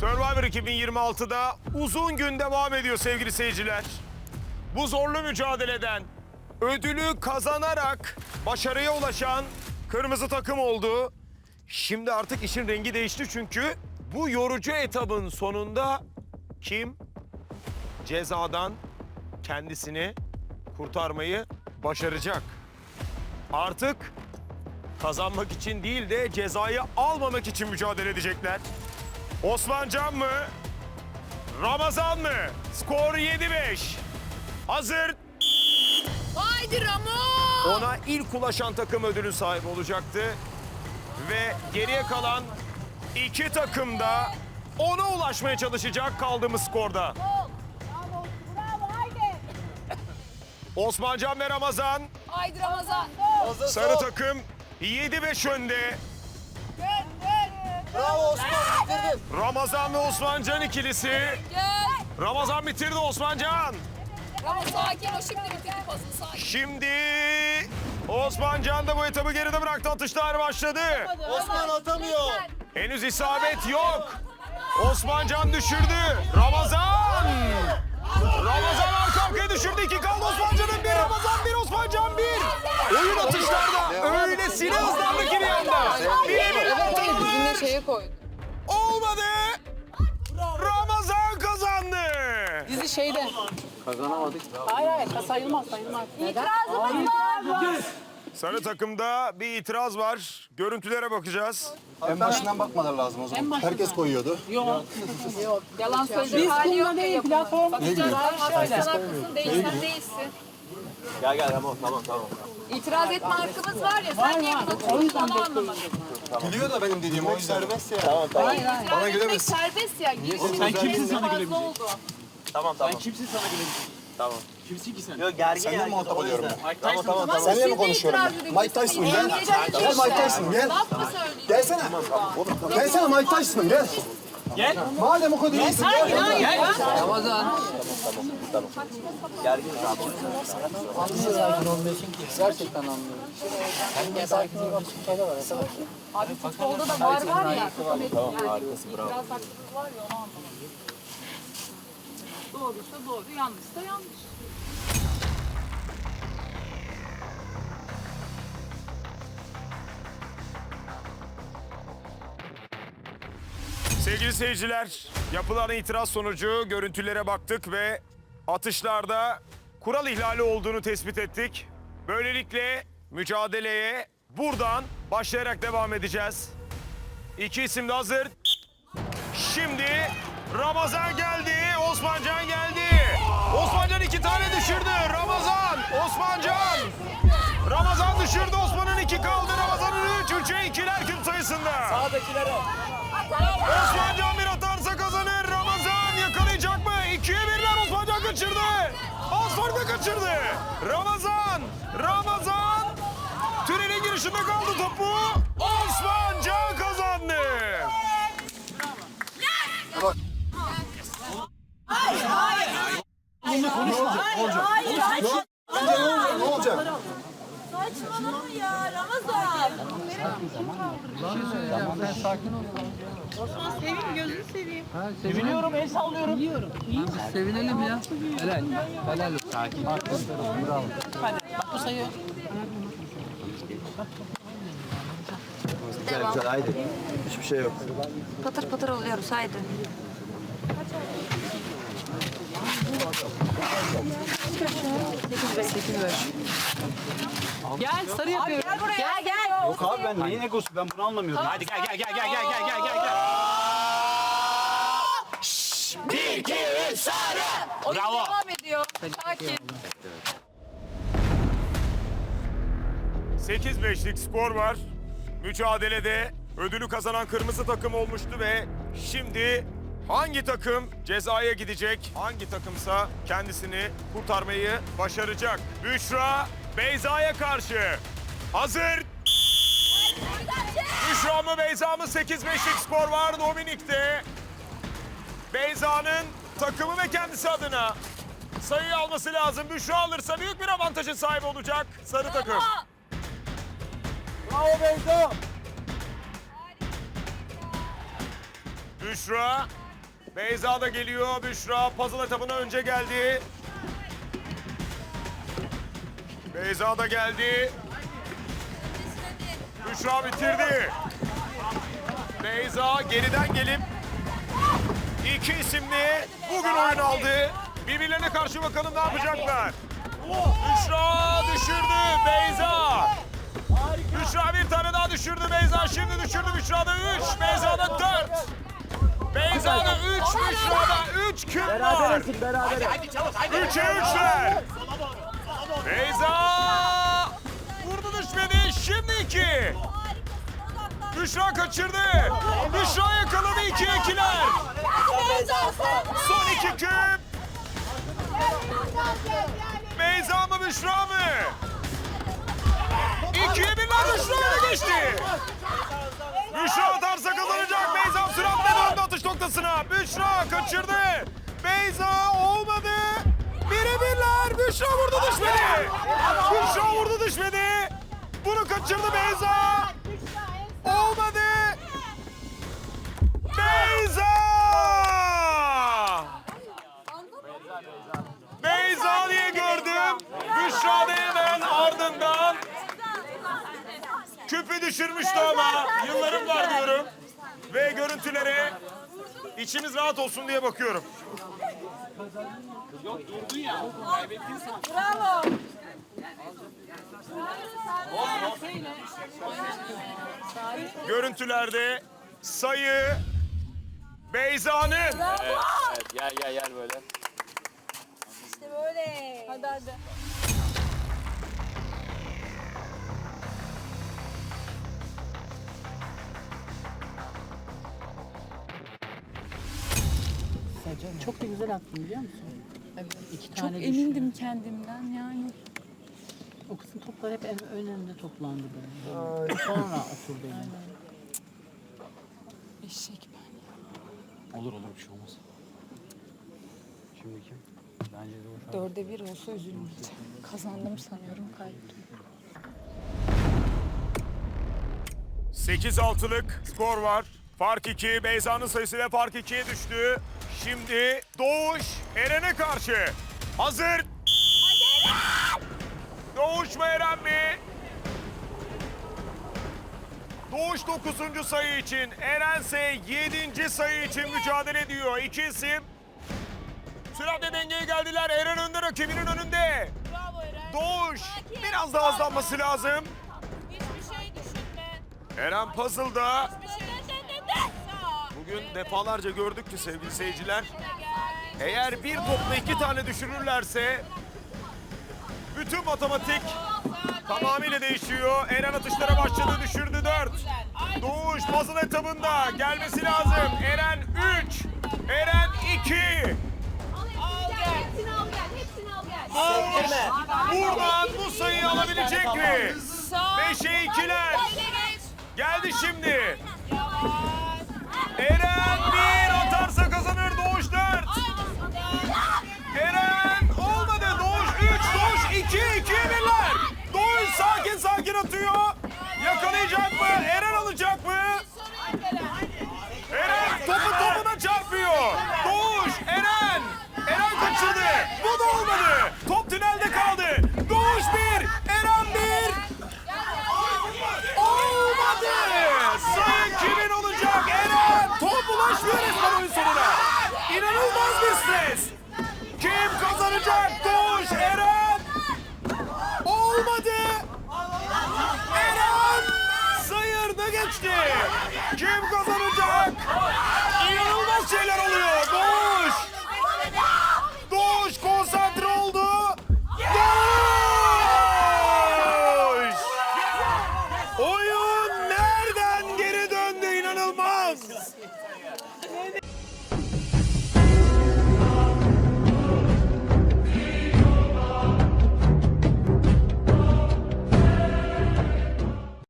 Survivor 2026'da uzun gün devam ediyor sevgili seyirciler. Bu zorlu mücadeleden ödülü kazanarak başarıya ulaşan kırmızı takım oldu. Şimdi artık işin rengi değişti çünkü bu yorucu etabın sonunda kim cezadan kendisini kurtarmayı başaracak. Artık kazanmak için değil de cezayı almamak için mücadele edecekler. Osmancan mı? Ramazan mı? Skor 7-5. Hazır. Haydi Ramo! Ona ilk ulaşan takım ödülün sahibi olacaktı. Ve geriye kalan iki takım da ona ulaşmaya çalışacak kaldığımız skorda. Bravo, bravo haydi. Osmancan ve Ramazan Haydi Ramazan. sarı takım 7-5 önde. Bravo Osman bitirdin. Ramazan ve Osmancan ikilisi. Gel. Ramazan bitirdi Osmancan. Ramo sakin o şimdi bitirdi pasını sakin. Şimdi Osmancan da bu etabı geride bıraktı. Atışlar başladı. Osman atamıyor. Henüz isabet yok. Osmancan düşürdü. Ramazan! Ramazan arka arkaya düşürdü. İki kaldı Osmancan'ın bir. Ramazan bir, Osmancan bir. Oyun atışlarda öylesine hızlandı ki bir anda. Birebir şeye koy. Olmadı. Ramazan kazandı. Dizi şeyde. Kazanamadık. Hayır hayır sayılmaz sayılmaz. İtirazımız var. Sarı takımda bir itiraz var. Görüntülere bakacağız. En başından bakmaları lazım o zaman. Herkes koyuyordu. Yok. Yok. Yalan söyleyecek hali yok. değil platform. Bakacağız. Sen haklısın değilsen değilsin. Gel gel tamam tamam tamam. İtiraz etme hakkımız var ya sen niye katılıyorsun onu anlamadım. Biliyor da benim dediğim o yüzden. Serbest ya. Tamam tamam. Hayır, itiraz Bana etmek gülemezsin. serbest ya. Sen kimsin sana gülebilecek? Tamam tamam. Kimsin sana gülebilecek? Tamam. Kimsin ki sen? Yok gergin Seninle muhatap oluyorum ben. Mike Tyson Tamam tamam. Seninle mi konuşuyorum ben? Mike Tyson gel. Gel. Mike Tyson gel. Laf mı söyleyeyim? Gelsene. Gelsene Mike Tyson gel. Gel. Madem o kadar iyisin. Hayır hayır. Ramazan. Tamam tamam. Gergin Anlıyor sakin olmuyorsun ki. Gerçekten anlıyor. Hem de sakin olmuyorsun ki. Abi futbolda da var var ya. Tamam harikasın bravo. Biraz haksızlık var ya onu anlamadım. Doğruysa doğru, yanlışsa yanlış. Sevgili seyirciler, yapılan itiraz sonucu görüntülere baktık ve atışlarda kural ihlali olduğunu tespit ettik. Böylelikle mücadeleye buradan başlayarak devam edeceğiz. İki isim de hazır. Şimdi Ramazan geldi, Osmancan geldi. Osmancan iki tane düşürdü. Ramazan, Osmancan. Ramazan düşürdü, Osman'ın iki kaldı. Ramazan'ın üç, üçe ikiler küp sayısında. Osmancan bir atarsa kazanır. Ramazan yakalayacak mı? İkiye birler Osmancan kaçırdı. Osman da kaçırdı. Ramazan, Ramazan. Tünelin girişinde kaldı topu. Osmancan kazandı. Ne olacak? Saçmalama ya Ramazan. Seviniyorum, el sallıyorum. Biliyorum. Sevinelim ya. Helal. Helal. Sakin. Bravo. Hadi. Bak bu sayı. Güzel güzel haydi. Hiçbir şey yok. Patır patır oluyoruz haydi. Gel sarı yapıyorum. Gel buraya gel. gel. Yok abi ben neyin egosu ben bunu anlamıyorum. Hadi gel gel gel gel gel gel gel gel gel. Oyun Bravo. devam ediyor. Sakin. 8-5'lik skor var. Mücadelede ödülü kazanan kırmızı takım olmuştu ve şimdi hangi takım cezaya gidecek? Hangi takımsa kendisini kurtarmayı başaracak? Büşra Beyza'ya karşı. Hazır. Büşra mı Beyza mı? 8-5'lik skor var Dominik'te. Beyza'nın takımı ve kendisi adına sayıyı alması lazım. Büşra alırsa büyük bir avantajın sahibi olacak sarı takım. Bravo Beyza. Büşra Beyza da geliyor. Büşra puzzle etabına önce geldi. Beyza da geldi. Büşra bitirdi. Beyza geriden gelip iki isimli bugün oyun aldı. Birbirlerine karşı bakalım ne yapacaklar. Büşra düşürdü Beyza. Büşra bir tane daha düşürdü Beyza. Şimdi düşürdü Büşra'da 3. Beyza'da 4. Beyza'da 3. Büşra'da 3 kim var? Berabere. 3'e 3'ler. Beyza vurdu düşmedi. Şimdi 2. Büşra kaçırdı. Büşra yakaladı 2 2'ler. Son 2 küp. Beyza mı Büşra mı? 2'ye 1'ler Büşra öne geçti. Büşra atarsa kazanacak. Beyza süratle döndü atış noktasına. Büşra kaçırdı. Beyza olmadı. Bire birler. Büşra vurdu düşmedi. Büşra vurdu düşmedi. Bunu kaçırdı Beyza. Olmadı. Beyza! Beyza diye gördüm. Büşra da küpü düşürmüştü ama yıllarım var diyorum. Ve görüntülere içimiz rahat olsun diye bakıyorum. Görüntülerde sayı Beyza'nın Gel gel gel böyle. Hadi hadi. Çok da güzel attın biliyor musun? Evet. İki Çok tane emindim kendimden yani. O kısım toplar hep en önünde toplandı böyle. Sonra atıldı yani. Eşek ben. Olur olur bir şey olmaz. Şimdi kim? Bence de o. Dörde bir olsa üzülmeyeceğim. Kazandım sanıyorum kaybettim. 8-6'lık skor var. Fark 2. Beyza'nın sayısı ve fark 2'ye düştü. Şimdi Doğuş Eren'e karşı. Hazır. Doğuş mu Eren mi? Doğuş 9. sayı için, Eren ise 7. sayı için mücadele ediyor. İki isim. Süratle dengeye geldiler. Eren önde rakibinin önünde. Bravo Eren. Doğuş Sakin, biraz daha hızlanması lazım. Hiçbir şey düşünme. Eren puzzle'da Bugün defalarca gördük ki sevgili seyirciler. Eğer bir topla iki tane düşürürlerse bütün matematik tamamıyla değişiyor. Eren atışlara başladı, düşürdü 4. Doğuş puzzle etabında gelmesi lazım. Eren 3, Eren 2. Al gel. Hepsini al gel. Hepsini al gel. Doğuş buradan bu sayıyı alabilecek mi? Sağ. 5'e 2'ler. İleri. Geldi şimdi. It Kazanacak? Doğuş, Eren. Olmadı. Eren sayırdı geçti. Kim kazanacak?